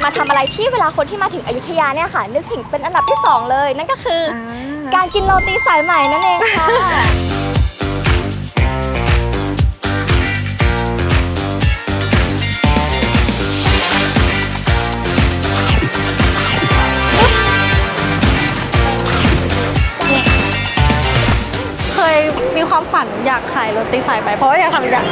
จะมาทำอะไรที่เวลาคนที่มาถึงอยุธยาเนี่ยค่ะ นึกถึงเป็นอันดับที่ 2 เลย นั่นก็คืออการกินโรตีสายใหม่นั่นเองค่ะ ฝันอยากขายโรตีสายไปเพราะว่าอยากทำอยาก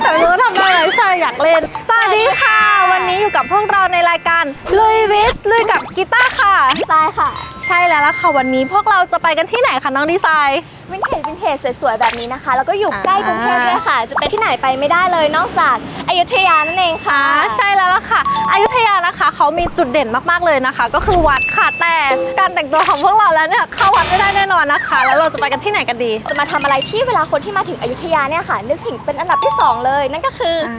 แต่ไม่รู้ว่าทำได้ไหมใช่อยากเล่น สวัสดีค่ะ วันนี้อยู่กับพวกเราในรายการลุยวิทย์ลุยกับกีตาร์ค่ะใช่ค่ะ ใช่แล้วล่ะค่ะวันนี้พวกเราจะไปกันที่ไหนคะน้องดีไซน์วินเทจวินเทจสวยๆแบบนี้นะคะ แล้วก็อยู่อ่าใกล้กรุงเทพด้วยค่ะ จะไปที่ไหนไปไม่ได้เลยนอกจากอยุธยานั่นเองค่ะอ่าใช่แล้วล่ะค่ะอยุธยานะคะเขามีจุดเด่นมากๆเลยนะคะ ก็คือวัดค่ะแต่การแต่งตัวของพวกเราแล้วเนี่ยเข้าวัดไม่ได้แน่นอนนะคะ แล้วเราจะไปกันที่ไหนกันดี จะมาทำอะไรที่เวลาคนที่มาถึงอยุธยาเนี่ยค่ะ นึกถึงเป็นอันดับที่2เลย นั่นก็คืออ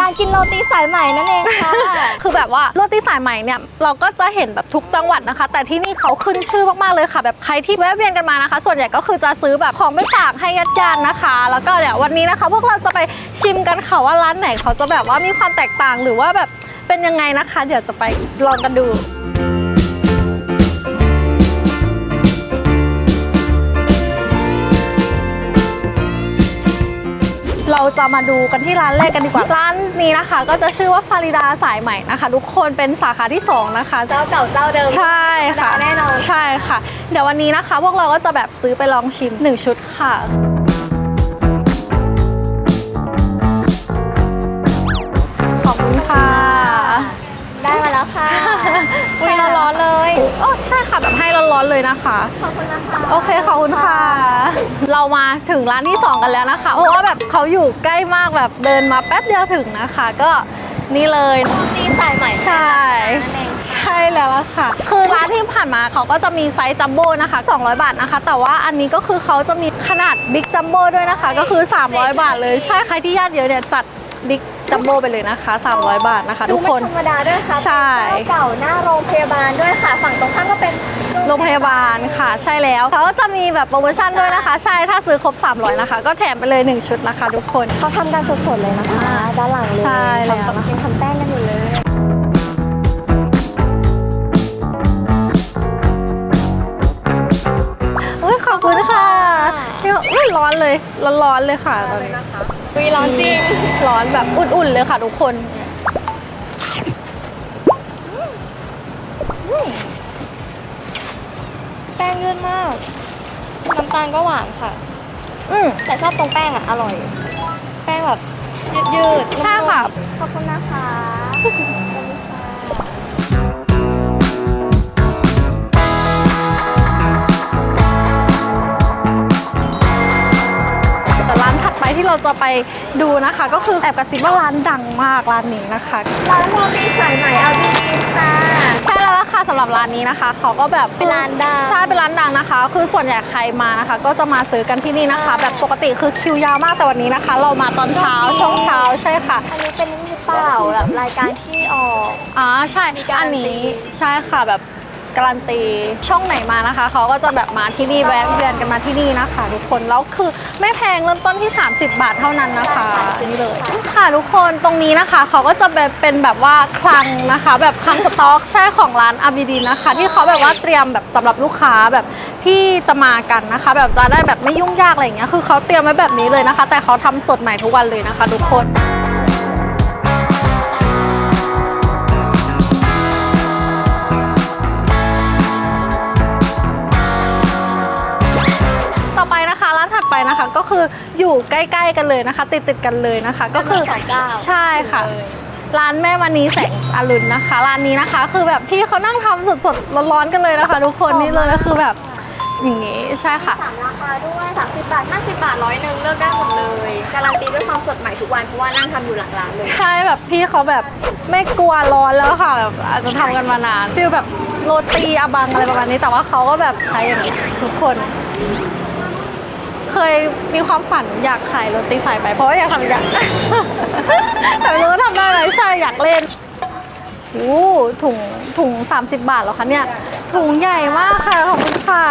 การกินโรตีสายใหม่นั่นเองค่ะ คือแบบว่าโรตีสายใหม่เนี่ยเราก็จะเห็นแบบทุกจังหวัดนะคะ แต่ที่นี่เขาขึ้นชื่อมากๆเลยค่ะ แบบใครที่แวะเวียนกันมานะคะ ส่วนใหญ่ก็คือจะซื้อแบบของไปฝากให้ญาติญาตินะคะ แล้วก็เดี๋ยววันนี้นะคะ พวกเราจะไปชิมกันค่ะว่าร้านไหนเขาจะแบบว่ามีความแตกต่างหรือว่าแบบเป็นยังไงนะคะ เดี๋ยวจะไปลองกันดู เราจะมาดูกันที่ร้านแรกกันดีกว่า ร้านนี้นะคะ ก็จะชื่อว่าฟาริดาสายใหม่นะคะ ทุกคนเป็นสาขาที่ 2 นะคะ เจ้าเก่าเจ้าเดิมใช่ค่ะแน่นอนใช่ค่ะ เดี๋ยววันนี้นะคะ พวกเราก็จะแบบซื้อไปลองชิม 1 ชุดค่ะ ใช่ค่ะ แบบให้ร้อนๆเลยนะคะ ขอบคุณนะคะ โอเคขอบคุณค่ะ เรามาถึงร้านที่ 2 กันแล้วนะคะ เพราะว่าแบบเขาอยู่ใกล้มากแบบเดินมาแป๊บเดียวถึงนะคะ ก็นี่เลยโรตีสายใหม่ใช่นั่นเองใช่แล้วล่ะค่ะ คือร้านที่ผ่านมาเขาก็จะมีไซส์จัมโบ้นะคะ 200 บาทนะคะ แต่ว่าอันนี้ก็คือเขาจะมีขนาดบิ๊กจัมโบ้ด้วยนะคะ ก็คือ 300 บาทเลย ใช่ใครที่ญาติเยอะเนี่ยจัดบิ๊ก จัมโบ้ไปเลยนะคะ 300 บาทนะคะดูทุกไม่คนธรรมดาด้วยค่ะใช่เป็นเจ้าเก่าหน้าโรงพยาบาลด้วยค่ะ ฝั่งตรงข้ามก็เป็นโรงพยาบาลค่ะใช่แล้วเขาก็จะมีแบบโปรโมชั่นด้วยนะคะ ใช่ถ้าซื้อครบ 300 นะคะ ก็แถมไปเลย 1 ชุดนะคะ ทุกคนเขาทำกันสดๆเลยนะคะด้านหลังเลยใช่แล้วทำยังทำแป้งกันอยู่เลยอุ้ยขอบคุณค่ะที่อุ้ยร้อนเลยร้อนๆเลยค่ะตอนนี้ วีร้อนจริง ร้อนแบบอุ่นๆเลยค่ะทุกคนแป้งยืดมาก น้ำตาลก็หวานค่ะ อืมแต่ชอบตรงแป้งอะ อร่อย แป้งแบบยืดยืดๆใช่ค่ะ ขอบคุณนะคะขอบคุณค่ะ ที่เราจะไปดูนะคะ ก็คือแอบกระซิบว่าร้านดังมากร้านนี้นะคะร้านโรตีสายใหม่เอาดีๆค่ะใช่แล้วล่ะค่ะสำหรับร้านนี้นะคะ เขาก็แบบเป็นร้านดังใช่เป็นร้านดังนะคะ คือส่วนใหญ่ใครมานะคะ ก็จะมาซื้อกันที่นี่นะคะ แบบปกติคือคิวยาวมากแต่วันนี้นะคะ เรามาตอนเช้าช่วงเช้าใช่ค่ะ อันนี้เป็นนี่เปล่าแบบรายการที่ออกอ๋อใช่มีการัอันนตีนี้ใช่ค่ะแบบ การันตี ช่องไหนมานะคะ เขาก็จะแบบมาที่นี่แวะเวียนกันมาที่นี่นะคะ ทุกคน แล้วคือไม่แพงเริ่มต้นที่ 30 บาทเท่านั้นนะคะนี่เลยค่ะทุกคนตรงนี้นะคะ เขาก็จะแบบเป็นแบบว่าคลังนะคะ แบบคลังสต็อกใช่ของร้านอาบิดินนะคะ ที่เขาแบบว่าเตรียมแบบสำหรับลูกค้าแบบที่จะมากันนะคะ แบบจะได้แบบไม่ยุ่งยากอะไรอย่างเงี้ยคือเขาเตรียมไว้แบบนี้เลยนะคะ แต่เขาทำสดใหม่ทุกวันเลยนะคะ ทุกคน นถัดไปนะคะ ก็คืออยู่ใกล้ ๆ กันเลยนะคะ ติดติดๆกันเลยนะคะ ก็คือสายเก้าใช่ค่ะร้านแม่วันนี้แสงอรุณนะคะ ร้านนี้นะคะ คือแบบที่เขานั่งทำสดๆร้อนๆกันเลยนะคะ ทุกคนนี่เลยคือแบบอย่างงี้ใช่ค่ะ สามราคาด้วย 30 บาท 50 บาทร้อยหนึ่งเลือกได้หมดเลย การันตีด้วยความสดใหม่ทุกวัน เพราะว่านั่งทำอยู่หลังร้านเลย ใช่แบบพี่เขาแบบไม่กลัวร้อนแล้วค่ะแบบอาจจะทำกันมานานฟีลแบบโรตีอาบังอะไรประมาณนี้แต่ว่าเขาก็แบบใช้อย่างนี้ทุกคน เคยมีความฝันอยากขายโรตีสายไป เพราะว่าอยากทำอยาก แต่ไม่รู้ว่าทำได้ไหมใช่อยากเล่นโอ้ถุงถุง 30 บาทเหรอคะเนี่ย ถุงใหญ่มากค่ะ ขอบคุณค่ะ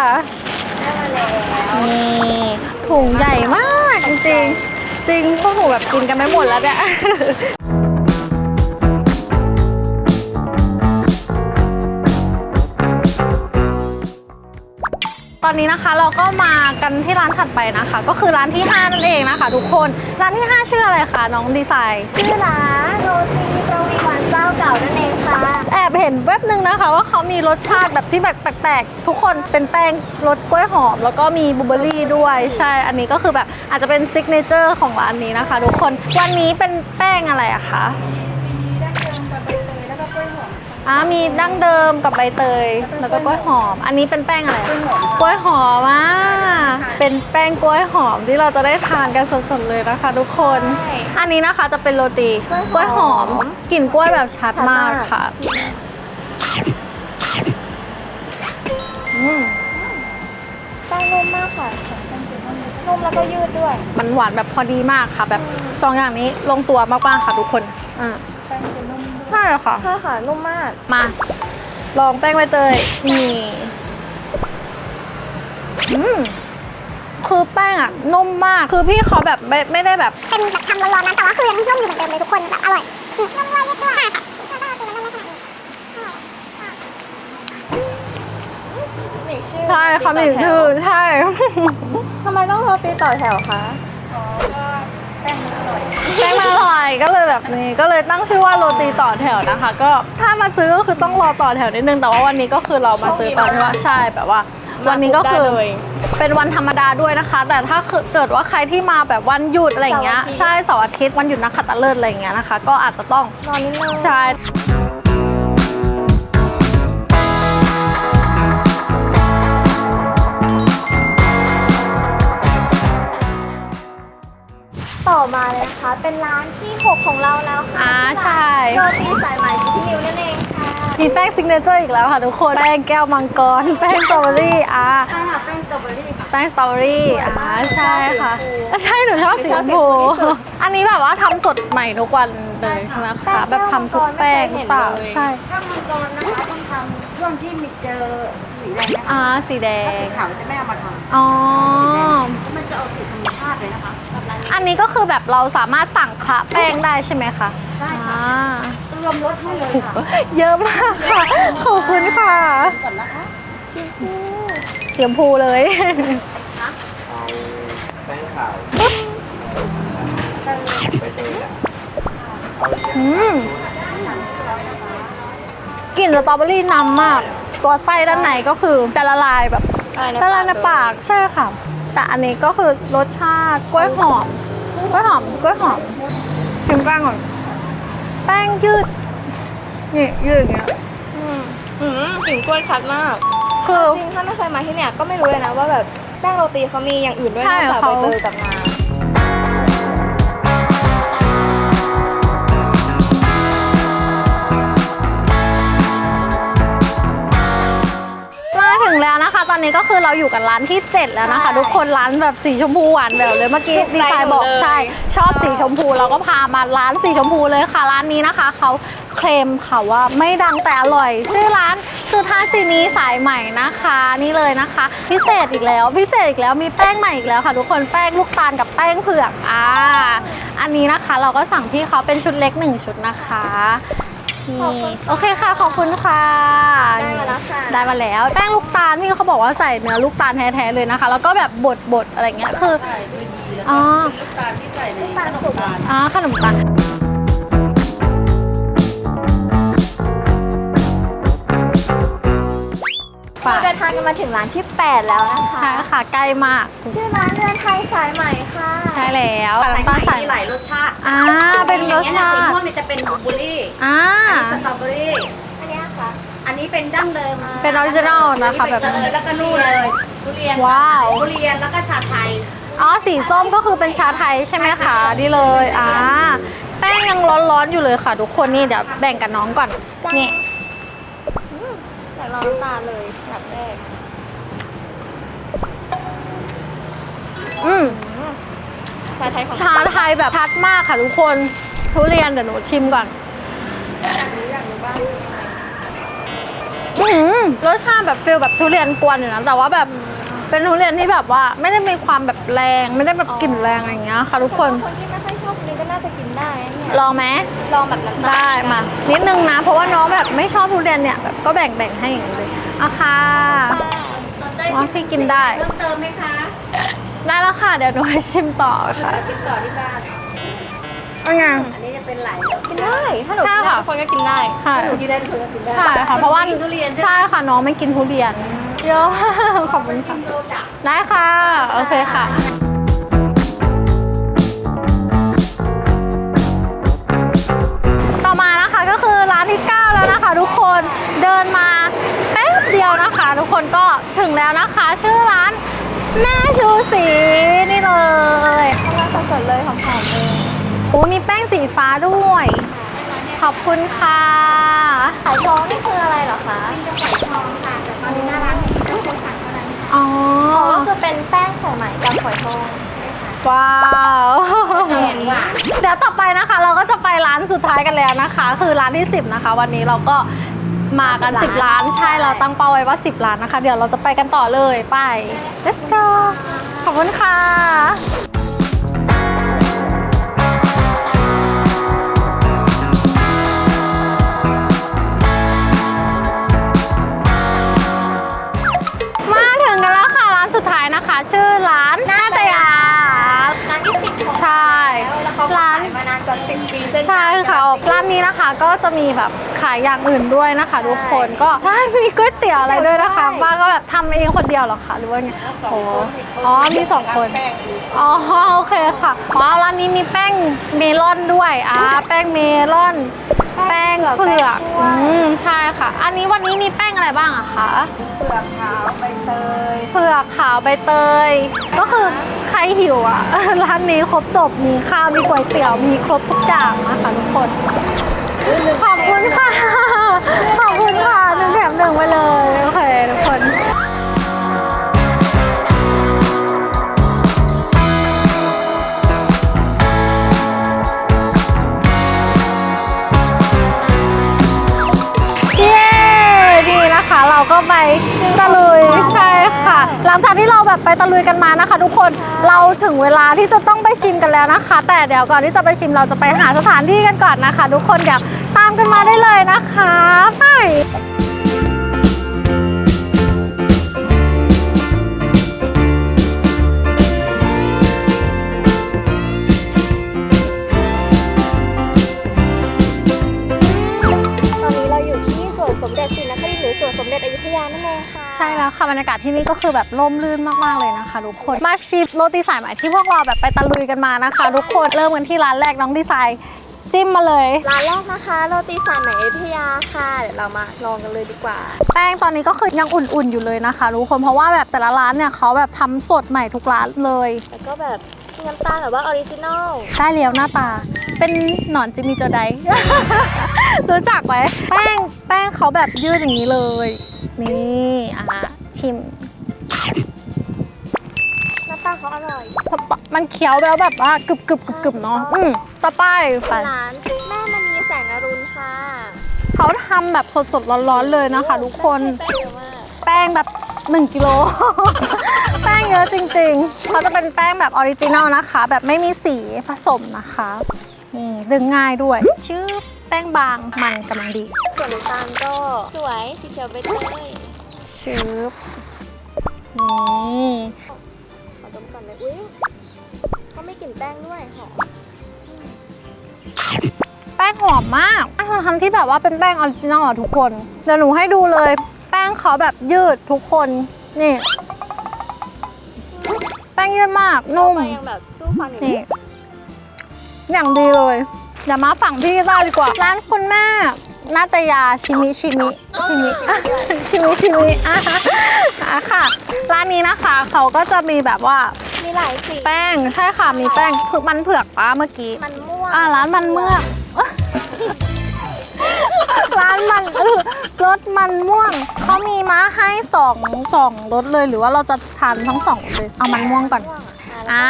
นี่ถุงใหญ่มากจริงๆจริงพวกหนูแบบกินกันไม่หมดแล้วเนี่ย อนนี้นะคะเราก็มากันที่ร้านถัดไปนะคะ ก็คือร้านที่ 5 นั่นเองนะคะ ทุกคนร้านที่ 5 ชื่ออะไรคะน้องดีไซน์ชื่อร้านโรตีโปรวีวันเจ้าเก่านั่นเองค่ะแอบเห็นแวบหนึ่งนะคะ ว่าเขามีรสชาติแบบที่แบบแปลกๆทุกคนเป็นแป้งรสกล้วยหอม แล้วก็มีบลูเบอร์รี่ด้วยใช่อันนี้ก็คือแบบอาจจะเป็นซิกเนเจอร์ของร้านนี้นะคะ ทุกคนวันนี้เป็นแป้งอะไรอะคะ อ่ามีดั้งเดิมกับใบเตย แล้วก็กล้วยหอม อันนี้เป็นแป้งอะไรอะกล้วยหอมอะเป็นแป้งกล้วยหอมที่เราจะได้ทานกันสดๆเลยนะคะ ทุกคนใช่อันนี้นะคะจะเป็นโรตีกกล้ล้ววยยหหออมมกลิ่นกล้วยแบบชัดมากค่ะอืมแป้งนุ่มมากค่ะนุ่มแล้วก็ยืดด้วย มันหวานแบบพอดีมากค่ะ แบบสองอย่างนี้ลงตัวมากๆค่ะทุกคนอ่า ใช่ค่ะ ใช่ค่ะ นุ่มมาก มา ลองแป้งใบเตยนี่อืมคือแป้งอะนุ่มมาก คือพี่เขาแบบไม่ไม่ได้แบบ เป็นแบบทำร้อนๆนะแต่ว่าคือยังนุ่มอยู่เหมือนเดิมเลยทุกคนแบบอร่อยอืมนุ่มด้วยยืดด้วยค่ะถ้าได้กินแล้วนุ่มไม่ขนาดนี้มีชื่อใช่เขามีชื่อใช่ทำไมต้องโรตีต่อแถวคะ แป้งมันอร่อยก็เลยแบบนี้ก็เลยตั้งชื่อว่าโรตีต่อแถวนะคะ ก็ถ้ามาซื้อก็คือต้องรอต่อแถวนิดนึงแต่ว่าวันนี้ก็คือเรามาซื้อตอนที่ว่าใช่แบบว่า วันนี้ก็คือเป็นวันธรรมดาด้วยนะคะ แต่ถ้าเกิดว่าใครที่มาแบบวันหยุดอะไรอย่างเงี้ยใช่เสาร์อาทิตย์วันหยุดนักขัตฤกษ์อะไรอย่างเงี้ยนะคะ ก็อาจจะต้องนอนนิดนึงใช่ มาเลยนะคะ เป็นร้านที่ 6 ของเราแล้วค่ะอ่าใช่ โรตีสายไหมที่นิวนั่นเองค่ะมีแป้งซิกเนเจอร์อีกแล้วค่ะทุกคน แป้งแก้วมังกร แป้งสตรอเบอรี่อ่าใช่ค่ะแป้งสตรอเบอรี่ค่ะ แป้งสตรอเบอรี่อ่าใช่ค่ะใช่หนูชอบสีชชอบมสีพูชมพูที่สุดอันนี้แบบว่าทำสดใหม่ทุกวันเลยใช่ไหมคะแบบทำทุกแป้งหรือเปล่าใช่ถ้ามังกรนะคะต้องทำช่วงที่มีเจอสีแดงนะคะอ่าสีแดถ้างสีขาวจะไม่เอามาทำอ๋อ แล้วมันจะเอาสีธรรมชาติเลยนะคะ อันนี้ก็คือแบบเราสามารถสั่งคละแป้งได้ใช่ไหมคะได้ค่ะอ่ารวมรสให้เลยค่ะเยอะมากค่ะขอบคุณค่ะก่อนนะคะสีชมพูเลยแป้งขาวไปเตยอะเอาอืมกลิ่นสตรอเบอรี่นำมาก ตัวไส้ด้านในก็คือจะละลายแบบละลายในปากใช่ค่ะแต่อันนี้ก็คือรสชาติกล้วยหอม กล้วยหอมกล้วยหอมพิมพ์แป้งก่อนแป้งยืด นี่ยืดอย่างเงี้ยอืมอืมกลิ่นกล้วยชัดมากคือจริงถ้าไม่เคยมาที่เนี่ยก็ไม่รู้เลยนะว่าแบบแป้งโรตีเขามีอย่างอื่นด้วยใช่นอกจากเขาใบเตยกับงามา อนนี้ก็คือเราอยู่กันร้านที่ 7 แล้วนะคะ ทุกคนร้านแบบสีชมพูหวานแบบเลยเมื่อกี้ถูกใจดีไซน์บอกหนูเลยใช่ ชอบสีชมพูเราก็พามาร้านสีชมพูเลยค่ะ ร้านนี้นะคะเขาเคลมค่ะว่าไม่ดังแต่อร่อย ชื่อร้านสุทาสินีสายใหม่นะคะ นี่เลยนะคะ พิเศษอีกแล้ว พิเศษอีกแล้วมีแป้งใหม่อีกแล้วค่ะ ทุกคนแป้งลูกตาลกับแป้งเผือกอ่าอันนี้นะคะเราก็สั่งที่เขาเป็นชุดเล็กหนึ่งชุดนะคะ นี่โอเคค่ะ ขอบคุณค่ะได้มาแล้วค่ะได้มาแล้วแป้งลูกตาลพี่เขาบอกว่าใส่เนื้อลูกตาลแท้ๆเลยนะคะ แล้วก็แบบบดบดๆอะไรเงี้ยคืออ๋อลูกตาลที่ใส่ในตาลสุกอ๋อขนม ปังเราเดินทางกันมาถึงร้านที่ 8 แล้วนะคะ ใช่ค่ะใกล้มากชื่อร้านเรือนไทยสายใหม่ค่ะใช่แล้วใส่น้ำตาลใส่ใส่มีหลายรสชาติอ่าเป็นรสชาสีติม่วงเนี่ยจะเป็นบลูเบอร์รี่อ่าสตรอเบอรี่อันเนี้ยค่ะอันนี้เป็นดั้งเดิมเป็นออริจินัลนะคะแบบเอนี้อแล้วก็นู่นเลยทุเรียนว้าวทุเรียนแล้วก็ชาไทยอ๋อสีส้มก็คือเป็นชาไทยใช่ไหมคะนี่เลยอ่าแป้งยังร้อนๆอยู่เลยค่ะ ทุกคนนี่เดี๋ยวแบ่งกับน้องก่อนนี่อยากลองน้ำตาลเลยแบบแรก อืมชาไทยของชาไทยแบบชัดมากค่ะทุกคน ทุเรียนเดี๋ยวหนูชิมก่อนอื้อหือรสชาติแบบฟิลแบบทุเรียนกวนอยู่นะแต่ว่าแบบ เป็นทุเรียนที่แบบว่าไม่ได้มีความแบบแรง ไม่ได้แบบกลิ่นแรงอะไรอย่างเงี้ยค่ะทุกคน คนที่ไม่ค่อยชอบนี้ก็น่าจะกินได้นะเนี่ยลองไหมลองแบบน้ำตาลได้มา นิดนึงนะ เพราะว่าน้องแบบไม่ชอบทุเรียนเนี่ยแบบก็แบ่งแบ่งๆให้อย่างนี้เลยอะค่ะสนใจอ๋อพี่กินได้ เพิ่มเติมไหมคะได้แล้วค่ะ เดี๋ยวหนูให้ชิมต่อค่ะชิมต่อที่บ้านเป็นไง อันนี้จะเป็นไหลกินได้ ถ้าหนูกินใช่ได้ค่ะ ทุกคนก็กินได้ค่ะหนูกินได้ทุกคนก็กินได้ใช่ค่ะ เพราะว่ากินทุเรียนใช่ไหมใช่ค่ะน้องไม่กินทุเรียนเยอะขอบคุณค่ะ ได้ค่ะ โอเคค่ะต่อมานะคะก็คือร้านที่ 9 แล้วนะคะ ทุกคนเดินมาแป๊บเดียวนะคะ ทุกคนก็ถึงแล้วนะคะ ชื่อร้านแม่ชูสีนี่เลยทำงานสดๆเลยหอมๆเลยโอ้มีแป้งสีฟ้าด้วย ขอบคุณค่ะขายทองนี่คืออะไรเหรอคะ อ๋ออ๋อก็คือเป็นแป้งสายไหมกับฝอยทองว้าวเห็นหวาน เดี๋ยวต่อไปนะคะ เราก็จะไปร้านสุดท้ายกันแล้วนะคะ คือร้านที่ 10 นะคะ วันนี้เราก็มากัน 10 ร้านใช่เราตั้งเป้าไว้ว่า 10 ร้านนะคะ เดี๋ยวเราจะไปกันต่อเลยไป let's go ขอบคุณค่ะ ชื่อร้านนาตยาร้านที่สิบใช่ แล้วเขาร้าขานยมานานกว่าสิบปีเช่นกันใช่ค่ะร้านนี้นะคะก็จะมีแบบขายอย่างอื่นด้วยนะคะ ทุกคนก็ใช่มีก๋วยเตี๋ยวอะไรด้วยนะคะป้าก็แบบทำเองคนเดียวเหรอคะหรือว่าไงโอ้อ๋อมีสองคนอ๋อโอเคค่ะอ๋อร้านนี้มีแป้งเมลอนด้วยอ่าแป้งเมลอน แป้งเผือกอืมใช่ค่ะ อันนี้วันนี้มีแป้งอะไรบ้างอะคะเปลือกขาวใบ เตยเผือกขาวใบเตย ก็คือใครหิวอะ ร้านนี้ครบจบมีข้าวมีก๋วยเตี๋ยวมีครบทุกอย่างนะคะทุกคนขอบคุณค่ะ ขอบคุณค่ะหนึ่งแถมหนึ่งไปเลยโอเค ไปตะลุยกันมานะคะ ทุกคนเราถึงเวลาที่จะต้องไปชิมกันแล้วนะคะ แต่เดี๋ยวก่อนที่จะไปชิมเราจะไปหาสถานที่กันก่อนนะคะ ทุกคนเดี๋ยวตามกันมาได้เลยนะคะไป ใช่แล้วค่ะบรรยากาศที่นี่ก็คือแบบร่มรื่นมากๆเลยนะคะทุกคนมาชิมโรตีสายไหมที่พวกเราแบบไปตะลุยกันมานะคะทุกคนเริ่มกันที่ร้านแรกน้องดีไซน์จิ้มมาเลย ร้านแรกนะคะโรตีสายไหมอยุธยาค่ะเดี๋ยวเรามาลองกันเลยดีกว่า แป้งตอนนี้ก็คือยังอุ่นๆอยู่เลยนะคะทุกคนเพราะว่าแบบแต่ละร้านเนี่ยเขาแบบทำสดใหม่ทุกร้านเลย แล้วก็แบบมี น้ำตาลแบบว่าออริจินอลได้แล้วหน้าตา เป็นหนอนจิมมี่โจได รู้จักไหมแป้งแป้งเขาแบบยืดอย่างนี้เลย นี่อะชิมน้ำตาลเขาอร่อยมันเคี้ยวแล้วแบบว่ากรึบกรึบกรึบกรึบเนาะอืมต่อไปไปร้านแม่มณีแสงอรุณค่ะเขาทำแบบสดๆร้อนๆเลยนะคะทุกคน แป้งเยอะมาก แป้งแบบ 1กิโล แป้งเยอะจริงๆเขาจะเป็นแป้งแบบออริจินัลนะคะ แบบไม่มีสีผสมนะคะ นี่ดึงง่ายด้วย ชื่อแป้งบางมันกำลังดี ส่วนน้ำตาลก็สวยสีเขียวใบเตยชืบนี่ขอดมก่อนเลยอุ้ยเขาไม่กลิ่นแป้งด้วยหอมแป้งหอมมากทั้งที่แบบว่าเป็นแป้งออริจินัลอะทุกคนเดี๋ยวหนูให้ดูเลยแป้งเขาแบบยืดทุกคนนี่ แป้งยืดมากนุ่มไปยังแบบสู้ฟันอยู่นี่ อย่างดีเลยเดี๋ยวมาฝั่งพี่ได้ดีกว่า ร้านคุณแม่นาตยาชิมิชิมิชิมิชิมิชิมิอะอะค่ะ ร้านนี้นะคะเขาก็จะมีแบบว่ามีหลายสีแป้งใช่ค่ะมีแป้งคือมันเผือกป้าเมื่อกี้ มันม่วงอ่าร้านมันเมือก ร้านมันเออรสมันม่วง เขามีม้าให้สองสองรสเลยหรือว่าเราจะทานทั้งสองรสเลย เอามันม่วงก่อนม่วงอะอ่า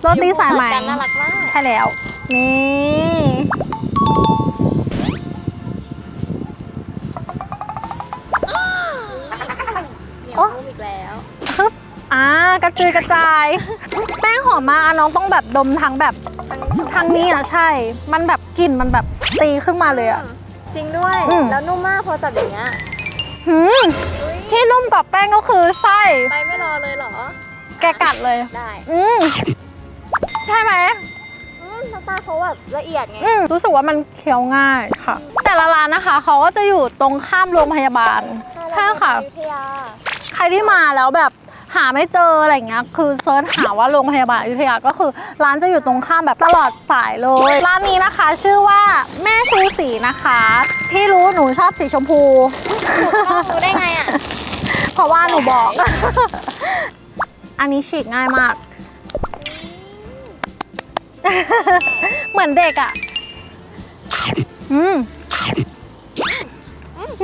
โรตีสายไหมกันน่ารักมาก ใช่แล้ว นี่ เหนียวนุ่มอีกแล้ว ฮึบอ่ากระจุยกระจาย แป้งหอมมากอะน้องต้องแบบดมทั้งแบบทางนี้อะใช่ มันแบบกลิ่นมันแบบตีขึ้นมาเลยอะ จริงด้วย อืม แล้วนุ่มมากพอจับอย่างเงี้ยหืมอุ้ยที่นุ่มกว่าแป้งก็คือไส้ไปไม่รอเลยเหรอ แกกัดเลย ได้อืมใช่ไหมอืมน้ำตาลเขาแบบละเอียดไง อืมรู้สึกว่ามันเคี้ยวง่ายค่ะ แต่ละร้านนะคะ เขาก็จะอยู่ตรงข้ามโรงพยาบาล ใช่ค่ะ อยุธยา ใครที่มาแล้วแบบ หาไม่เจออะไรเงี้ยคือเซิร์ชหาว่าโรงพยาบาลอยุธยาก็คือ ร้านจะอยู่ตรงข้ามแบบตลอดสายเลย ร้านนี้นะคะชื่อว่าแม่ชูสีนะคะที่รู้หนูชอบสีชมพูรู้ได้ไงอะเพราะว่าหนูบอก อันนี้ฉีกง่ายมาก เหมือนเด็กอะ่ะ อืม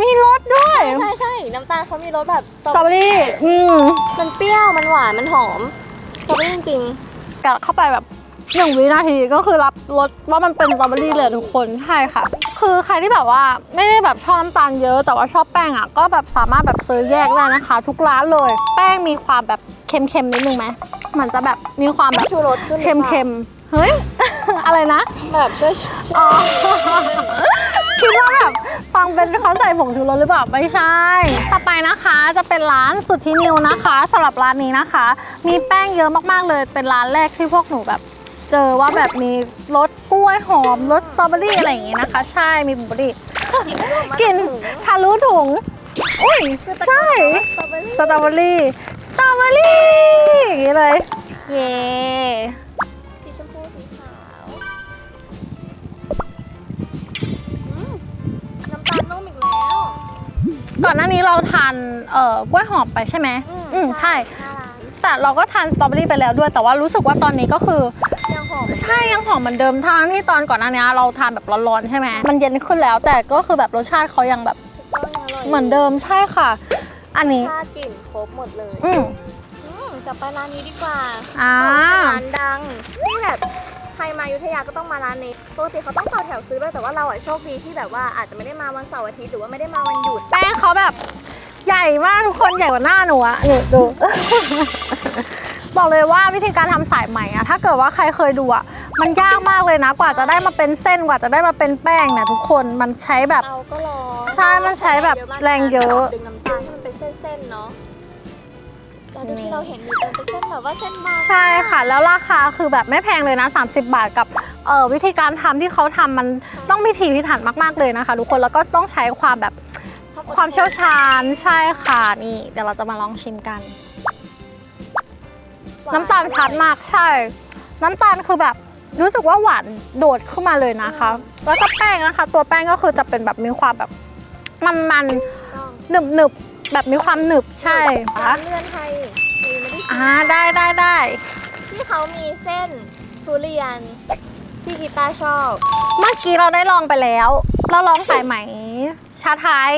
มีรสด้วยใช่ใช่น้ำตาลเขามีรสแบบสตรอเบอรี่ อืมมันเปรี้ยว มันหวาน มันหอมสตรอเบอรี่จริงกัดเข้าไปแบบหนึ่งวินาทีก็คือรับรสว่ามันเป็นสตรอเบอรี่เลยทุกคนใช่ค่ะ คือใครที่แบบว่าไม่ได้แบบชอบน้ำตาลเยอะ แต่ว่าชอบแป้งอะก็แบบสามารถแบบซื้อแยกได้นะคะ ทุกร้านเลย แป้งมีความแบบเค็มๆนิดนึงไหมเหมือนจะแบบมีความๆแบบชูรสขึ้นหรือเค็มปล่าเค็มๆ เฮ้ย อะไรนะ แบบช่วยช่วยอ๋อคิดว่าแบบฟังเป็นเขาใส่ผงชูรสหรือเปล่าไม่ใช่ ต่อไปนะคะจะเป็นร้านสุดที่นิวนะคะสำหรับร้านนี้นะคะ มีแป้งเยอะมากๆเลย เป็นร้านแรกที่พวกหนูแบบเจอว่าแบบมีรสกล้วยหอมรสสตรอเบอรี่อะไรอย่างงี้นะคะ ใช่มีบลูเบอรี่กลิ่นทะลุถุง อุ้ยใช่สตรอเบอรี่สตรอเบอรี่สตรอเบอรี่อย่างนี้เลย เย้ สีชมพูสีขาวอืมน้ำตาลนุ่มอีกแล้ว ก่อนหน้านี้เราทานเอ่อกล้วยหอมไปใช่ไหมอืมใช่หน้าร้านแต่เราก็ทานสตรอเบอรี่ไปแล้วด้วย แต่ว่ารู้สึกว่าตอนนี้ก็คือ ยังหอมใช่ยังหอมเหมือนเดิมทั้งที่ตอนก่อนหน้านี้เราทานแบบร้อนๆใช่ไหมมันเย็นขึ้นแล้ว แต่ก็คือแบบรสชาติเขายังแบบก็ยังอร่อยเหมือนเดิมใช่ค่ะ อันนี้ชาติกลิ่นครบหมดเลย อืม อืมกลับไปร้านนี้ดีกว่าอ่าร้านดังที่แบบใครมาอยุธยาก็ต้องมาร้านนี้ปกติเขาต้องต่อแถวซื้อด้วยแต่ว่าเราอะโชคดีที่แบบว่าอาจจะไม่ได้มาวันเสาร์อาทิตย์หรือว่าไม่ได้มาวันหยุดแป้งเขาแบบใหญ่มากทุกคนใหญ่กว่าหน้าหนูอะนี่ดู บอกเลยว่าวิธีการทำสายไหมอะถ้าเกิดว่าใครเคยดูอะมันยากมากเลยนะกว่าจะได้มาเป็นเส้นกว่าจะได้มาเป็นแป้งเนี่ยทุกคนมันใช้แบบเราก็รอใช่มันใช้แบบแรงเยอะ แต่ดูที่เราเห็นอยู่จะเป็นเส้นแบบว่าเส้นบางใช่ค่ะ แล้วราคาคือแบบไม่แพงเลยนะ 30 บาทกับเอ่อวิธีการทำที่เขาทำมันต้องพิถีพิถันมากๆเลยนะคะทุกคนแล้วก็ต้องใช้ความแบบความเชี่ยวชาญใช่ค่ะนี่ เดี๋ยวเราจะมาลองชิมกัน น้ำตาลชัดมากใช่ น้ำตาลคือแบบรู้สึกว่าหวานโดดขึ้นมาเลยนะคะ แล้วก็แป้งนะคะ ตัวแป้งก็คือจะเป็นแบบมีความแบบมันๆหนึบหนึบๆ แบบมีความหนึบใช่ร้าค่ะนเลื่อนไทยมีไม่ได้ชิมอ่าได้ได้ได้ที่เขามีเส้นทุเรียนที่กีตาร์ชอบ เมื่อกี้เราได้ลองไปแล้ว เราลองสายไหมชาไทย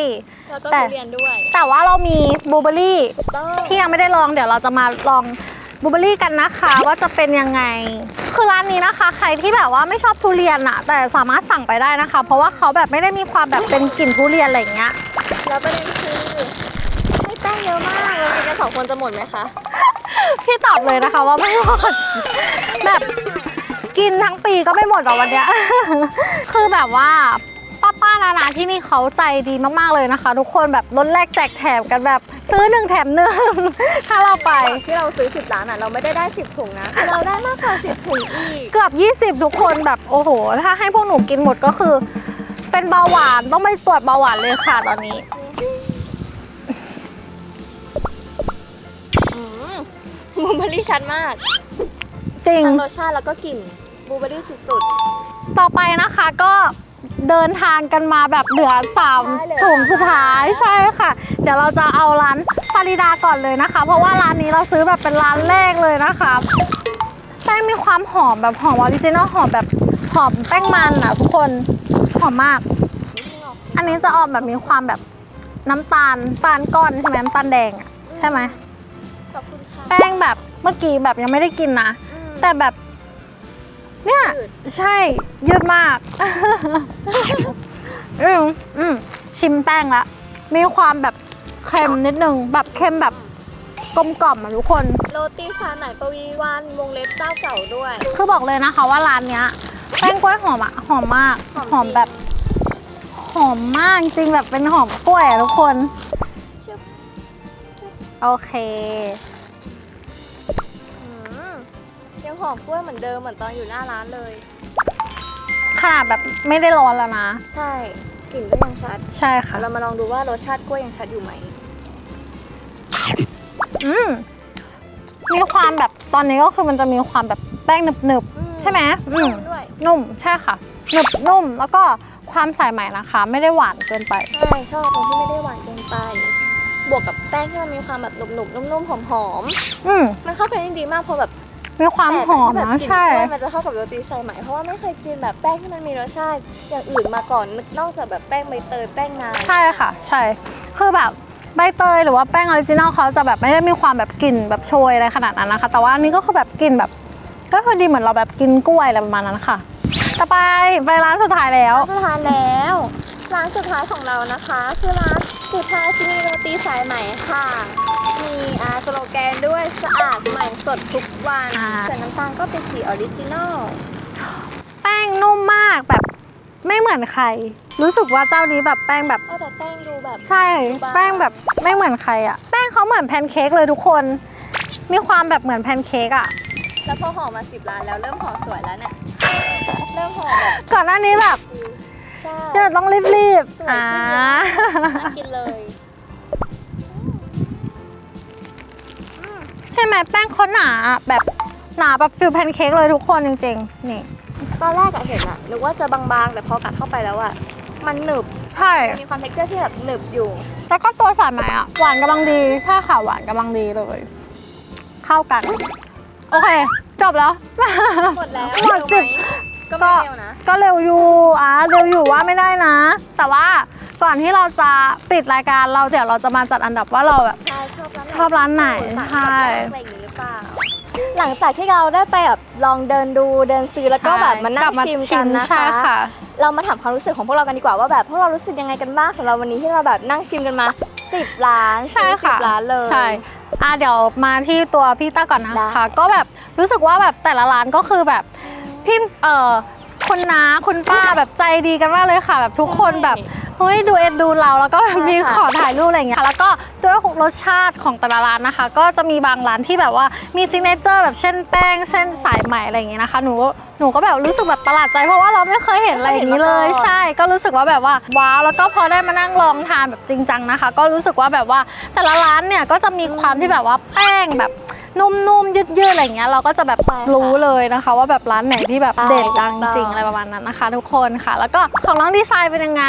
แล้วก็แต่ทุเรียนด้วย แต่ว่าเรามีบลูเบอร์รี่ต้องที่ยังไม่ได้ลองเดี๋ยวเราจะมาลองบลูเบอร์รี่กันนะคะว่าจะเป็นยังไง คือร้านนี้นะคะ ใครที่แบบว่าไม่ชอบทุเรียนอะแต่สามารถสั่งไปได้นะคะ เพราะว่าเขาแบบไม่ได้มีความแบบเป็นกลิ่นทุเรียนอะไรอย่างเงี้ยแล้วประเด็นคือให้แป้ง เยอะมากเรากินกันสองคนจะหมดไหมคะ พี่ตอบเลยนะคะว่าไม่หมด แบบกินทั้งปีก็ไม่หมดหรอกวันเนี้ย คือแบบว่าป้าป้านานาที่นี่เขาใจดีมากๆเลยนะคะ ทุกคนแบบลดแลกแจกแถมกันแบบซื้อหนึ่งแถมหนึ่ง ถ้าเราไป ที่เราซื้อ 10 ล้านอะ เราไม่ได้ได้ 10 ถุงนะเราได้มากกว่า 10 ถุงอีก เกือบ 20 ทุกคนแบบโอ้โห ถ้าให้พวกหนูกินหมดก็คือ เป็นเบาหวานต้องไปตรวจเบาหวานเลยค่ะตอนนี้ บลูเบอร์รี่ชัดมากจริง ทั้งรสชาติแล้วก็กลิ่นบลูเบอร์รี่สุด ต่อไปนะคะก็เดินทางกันมาแบบเหลือสามใช่เหลือถุงสุดท้ายใช่ค่ะ เดี๋ยวเราจะเอาร้านฟาริดาก่อนเลยนะคะ เพราะว่าร้านนี้เราซื้อแบบเป็นร้านแรกเลยนะคะแป้งมีความหอมแบบหอมออริจินอลหอมแบบหอมแป้งมันอะทุกคนหอมมาก อันนี้จะออกแบบมีความแบบน้ำตาลตาลก้อนใช่ไหมน้ำตาลแดงอะใช่ไหมๆขอบคุณค่ะ แป้งแบบเมื่อกี้แบบยังไม่ได้กินนะอืมแต่แบบ เนี่ยยืดใช่ยืดมาก อืมอืมชิมแป้งละ มีความแบบเค็มนิดนึง แบบเค็มแบบกลมกล่อมอะทุกคน โรตีสายไหนปวีวันวงเล็บเจ้าเก่าด้วย คือบอกเลยนะคะว่าร้านเนี้ยแป้งกล้วยหอมอะหอมมาก หอมหอมแบบ หอมมากจริงๆแบบเป็นหอมกล้วยอะทุกคนชึบโอเค หอมกล้วยเหมือนเดิมเหมือนตอนอยู่หน้าร้านเลย ขนาดแบบไม่ได้ร้อนแล้วนะ ใช่กลิ่นก็ยังชัด ใช่ค่ะ เรามาลองดูว่ารสชาติกล้วยยังชัดอยู่ไหม อืมมีความแบบตอนนี้ก็คือมันจะมีความแบบแป้งหนึบอืม ๆ ใช่ไหมอืมด้วย นุ่มใช่ค่ะหนึบนุ่มแล้วก็ความใส่ใหม่นะคะ ไม่ได้หวานเกินไป ใช่ชอบตรงที่ไม่ได้หวานเกินไป บวกกับแป้งที่มันมีความแบบหนุบๆนุ่มๆหอมอืมๆมันเข้ากันได้ดีมากเพราะแบบ มีความหอมแต่นะที่แบบใช่กลิ่นกล้วยมันจะเข้ากับโรตีสายไหมเพราะว่าไม่เคยกินแบบแป้งที่มันมีรสชาติ อย่างอื่นมาก่อนนอกจากแบบแป้งใบเตยแป้งนานใช่ค่ะ ใช่ คือแบบใบเตยหรือว่าแป้งออริจินัลเขาจะแบบไม่ได้มีความแบบกลิ่นแบบโชยอะไรขนาดนั้นนะคะ แต่ว่าอันนี้ก็คือแบบกลิ่นแบบ ก็คือดีเหมือนเราแบบกินกล้วยอะไรประมาณนั้นค่ะ ต่อไปไปร้านสุดท้ายแล้วร้านสุดท้ายแล้ว ร้านสุดท้ายของเรานะคะ คือร้านสุดท้ายที่มีโรตีสายใหม่ค่ะ มีอาสโลแกนด้วยสะอาดใหม่ สดทุกวันอ่า ส่วนน้ำตาลก็เป็นสีออริจินอลแป้งนุ่มมากแบบไม่เหมือนใคร รู้สึกว่าเจ้านี้แบบแป้งแบบก็แต่แป้งดูแบบ ใช่ แป้งแบบไม่เหมือนใครอะแป้งเขาเหมือนแพนเค้กเลยทุกคน มีความแบบเหมือนแพนเค้กอะแล้วพอห่อมาสิบร้านแล้วเริ่มห่อสวยแล้วเนี่ย เริ่มห่อแบบก่อนหน้านี้แบบใช่เดี๋ยวต้องรีบสวยๆขึ้นอ่าเยอะน่ากินเลย ใช่ไหมแป้งเขาหนาแบบหนาแบบฟิลแพนเค้กเลยทุกคนจริงๆ นี่ตอนแรกอะเห็นอะนึกว่าจะบางๆ แต่พอกัดเข้าไปแล้วอะมันหนึบใช่มีความเท็กเจอร์ที่แบบหนึบอยู่ แล้วก็ตัวสายไหมอะหวานกำลังดีใช่ค่ะหวานกำลังดีเลย เข้ากัน โอเค จบแล้วหมดแล้วหมดสิบเร็วไหมก็ไม่เร็วนะก็เร็วอยู่อะเร็วอยู่ว่าไม่ได้นะ แต่ว่า ก่อนที่เราจะปิดรายการเราเดี๋ยวเราจะมาจัดอันดับว่าเราแบบ ใช่ชอบร้านไหนชอบร้านไหนสั่งใช่กับแรกอะไรอย่างนี้หรือเปล่า หลังจากที่เราได้ไปแบบลองเดินดูเดินซื้อแล้วก็แบบมานั่กลังบชิมกันนะใช่คะค่ะ เรามาถามความรู้สึกของพวกเรากันดีกว่าว่าแบบพวกเรารู้สึกยังไงกันบ้างสำหรับวันนี้ที่เราแบบนั่งชิมกันมา 10 ร้านใช่ซื้อค่ะ10ร้านเลย ใช่อะเดี๋ยวมาที่ตัวพี่ต้าก่อนนะได้ คะ ก็แบบรู้สึกว่าแบบแต่ละร้านก็คือแบบพี่เอ่อคุณน้าคุณป้าแบบใจดีกันมากเลยค่ะ แบบทุกคนแบบ เฮ้ยดูเอ็นดูเราแล้วก็แบบมีขอถ่ายรูปอะไรอย่างเงี้ยค่ะแล้วก็ด้วยของรสชาติของแต่ละร้านนะคะ ก็จะมีบางร้านที่แบบว่ามีซิกเนเจอร์แบบเช่นแป้งเส้นสายไหมอะไรอย่างเงี้ยนะคะหนูหนูก็แบบรู้สึกแบบประหลาดใจเพราะว่าเราไม่เคยเห็นอะไรอย่างนี้เลย ใช่ก็รู้สึกว่าแบบว่าว้าวแล้วก็พอได้มานั่งลองทานแบบจริงจังนะคะ ก็รู้สึกว่าแบบว่าแต่ละร้านเนี่ยก็จะมีความที่แบบว่าแป้งแบบ นุ่มๆยืดๆอะไรอย่างเงี้ยเราก็จะแบบใช่ค่ะรู้เลยนะคะ ว่าแบบร้านไหนที่แบบใช่เด็ดดังถูกต้องจริงอะไรประมาณนั้นนะคะ ทุกคนค่ะ แล้วก็ของน้องดีไซน์เป็นยังไง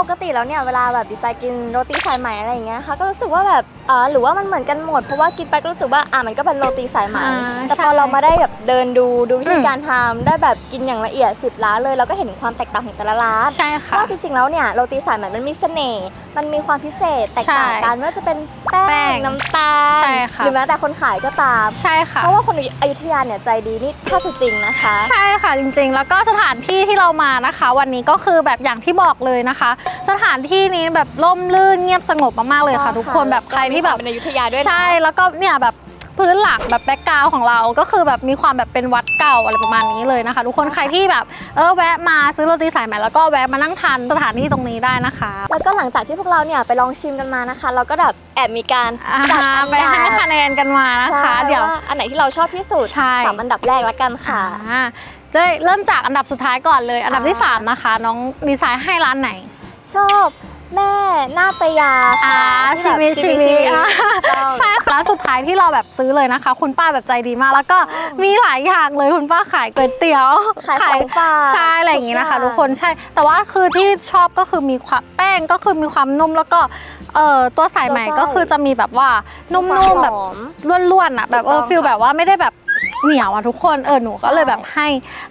ปกติแล้วเนี่ยเวลาแบบดีไซน์กินโรตีสายไหมอะไรอย่างเงี้ยนะคะก็รู้สึกว่าแบบอ๋อหรือว่ามันเหมือนกันหมดเพราะว่ากินไปก็รู้สึกว่าอะมันก็เป็นโรตีสายไหมอ่าแต่พอใช่เรามาได้แบบเดินดูดูวิธีอืมการทำได้แบบกินอย่างละเอียด10ร้านเลยเราก็เห็นถึงความแตกต่างของแต่ละร้านใช่ค่ะว่าจริงๆแล้วเนี่ยโรตีสายไหมมันมีเสน่ห์มันมีความพิเศษแตกต่างกันไม่ว่าจะเป็นแป้แป้งงน้ำตาลใช่ค่ะหรือแม้แต่คนขายก็ตาม ใช่ค่ะ เพราะว่าคนอยุธยาเนี่ยใจดีนี่ถ้าจะจริงนะคะ ใช่ค่ะจริงๆ แล้วก็สถานที่ที่เรามานะคะ วันนี้ก็คือแบบอย่างที่บอกเลยนะคะ สถานที่นี้แบบร่มรื่นเงียบสงบมากๆเลยค่ะ ทุกคนแบบใครที่แบบเป็นอยุธยาด้วยนะ ใช่แล้วก็เนี่ยแบบ พื้นหลังแบบแบ็กกราวของเราก็คือแบบมีความแบบเป็นวัดเก่าอะไรประมาณนี้เลยนะคะ ทุกคนใครที่แบบเออแวะมาซื้อโรตีสายไหมแล้วก็แวะมานั่งทานสถานที่ตรงนี้ได้นะคะ แล้วก็หลังจากที่พวกเราเนี่ยไปลองชิมกันมานะคะ เราก็แบบแอบมีการอ่าจัดอันไปดับให้คะแนนกันมานะคะ ใช่เดี๋ยวาอันไหนที่เราชอบที่สุดใช่ สามอันดับแรกละกันค่ะ อ่าเลยเริ่มจากอันดับสุดท้ายก่อนเลย อันดับที่อ่า3นะคะ น้องดีไซน์ให้ร้านไหน ชอบ แม่นาตยาอ่าค่ะชีวิตชีวิตชีวิตอ่าต้องใช่ค่ะร้านสุดท้ายที่เราแบบซื้อเลยนะคะ คุณป้าแบบใจดีมาก แล้วก็มีหลายอย่างเลยคุณป้าขายก๋วยเตี๋ยวขายของฝากใช่อะไรอย่างงี้นะคะทุทุกกอคย่างนใช่ แต่ว่าคือที่ชอบก็คือมีความแป้งก็คือมีความนุ่มแล้วก็เอ่อตัวสายไหมตัวไส้ก็คือจะมีแบบว่านุ่มๆแบบหอมล้วนๆอะแบบเออถูกต้องฟิลแบบว่าไม่ได้แบบ เหนียวอะทุกคนเออหนูก็เลยใช่แบบให้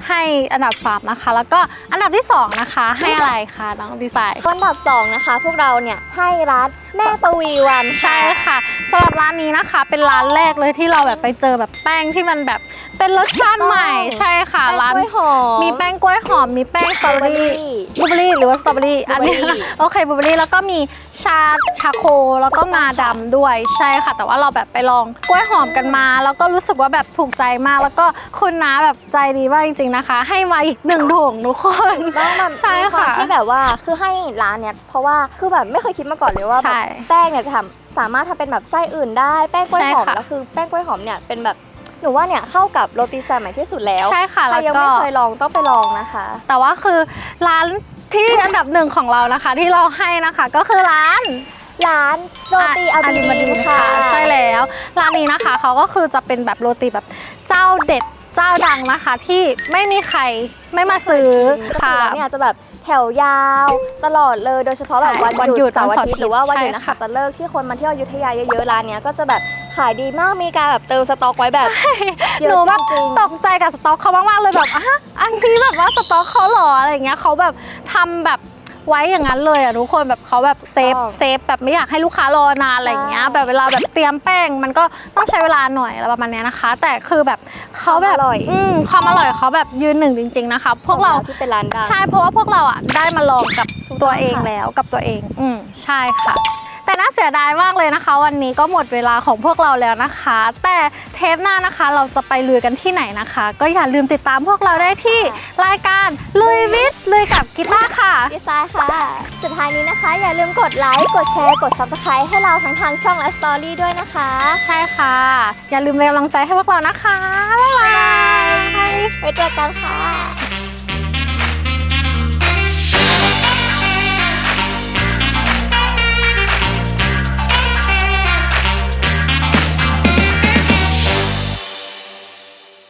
ให้อันดับสามนะคะ แล้วก็อันดับที่สองนะคะให้อะไรคะน้องดีไซน์อันดับสองนะคะ พวกเราเนี่ยให้ร้านแม่ปวีวันใช่ค่ะสำหรับร้านนี้นะคะ เป็นร้านแรกเลยที่เราแบบไปเจอแบบแป้งที่มันแบบเป็นรสชาติใหม่ใช่ค่ะแป้งร้านกล้วยหอมมีแป้งกล้วยหอมมีแป้งสตรอเบอรี่บลูบลูเบอรี่หรือว่าสตรอเบอรี่อันนี้บลูเบอรี่โอเคบลูเบอรี่แล้วก็มีชาชาโคแล้วก็งาดำด้วยใช่ค่ะ แต่ว่าเราแบบไปลองกล้วยหอมกันมา แล้วก็รู้สึกว่าแบบถูกใจมาก แล้วก็คุณน้าแบบใจดีมากจริง ๆนะคะ ให้มาอีกหนึ่งถุงทุกคนต้องแบบใช่มีความค่ะที่แบบว่าคือให้ร้านเนี่ยเพราะว่าคือแบบไม่เคยคิดมาก่อนเลยว่าใช่แบบแป้งเนี่ยจะทำสามารถทำเป็นแบบไส้อื่นได้ แป้งกล้วยหอมใช่ค่ะแล้วคือแป้งกล้วยหอมเนี่ยเป็นแบบหนูว่าเนี่ยเข้ากับโรตีสายใหม่ที่สุดแล้วใช่ค่ะใครแล้วยังก็ไม่เคยลองต้องไปลองนะคะ แต่ว่าคือร้านที่อันดับหนึ่งของเรานะคะ ที่เราให้นะคะก็คือร้านร้านโรตีอาอาลีลีมาดีนค่ะค่ะใช่แล้วร้านนี้นะคะเขาก็คือจะเป็นแบบโรตีแบบเจ้าเด็ดเจ้าดังนะคะ ที่ไม่มีใครไม่มาซื้อปกติค่ะแล้วเนี่ยจะแบบ แถวยาวตลอดเลย โดยเฉพาะแบบใช่วันวันหหยุยุดดเสาร์อาวันเสาร์ทิตย์หรือว่าวันหยุดใช่นะคะค่ะตะเลิกษ์ที่คนมาเที่ยวอยุธยาเยอะๆร้านเนี้ยก็จะแบบขายดีมากมีการแบบเติมสต็อกไว้แบบเยหอะนูแบบจริงๆตกใจกับสต็อกเขามากๆเลยแบบอะอันนี้แบบว่าสต็อกเขาเหรออะไรอย่างเงี้ยเขาแบบทำแบบ ไว้อย่างนั้นเลยอะทุกคนแบบเขาแบบเซฟถูกต้องเซฟแบบไม่อยากให้ลูกค้ารอนานอะไรอย่างเงี้ยใช่แบบเวลาแบบเตรียมแป้ง มันก็ต้องใช้เวลาหน่อยอะไรประมาณเนี้ยนะคะ แต่คือแบบเขาแบบความอร่อยอืมความอร่อยเขาแบบยืนหนึ่งจริง ๆนะคะพวกเราที่เป็นร้านดังใช่เพราะว่าพวกเราอะได้มาลองกับถูกต้องตัวเองค่ะแล้วกับตัวเอง อืมใช่ค่ะ แต่น่าเสียดายมากเลยนะคะ วันนี้ก็หมดเวลาของพวกเราแล้วนะคะ แต่เทปหน้านะคะเราจะไปลุยกันที่ไหนนะคะ ก็อย่าลืมติดตามพวกเราได้ที่รายการลุยวิทย์ลุยกับกีตาร์ค่ะ ดีไซน์ค่ะ สุดท้ายนี้นะคะ อย่าลืมกดไลค์ กดแชร์ กด Subscribe ให้เราทั้งทางช่องและสตอรี่ด้วยนะคะ ใช่ค่ะ อย่าลืมเป็นกำลังใจให้พวกเรานะคะบ๊ายบาย ไว้เจอกันค่ะ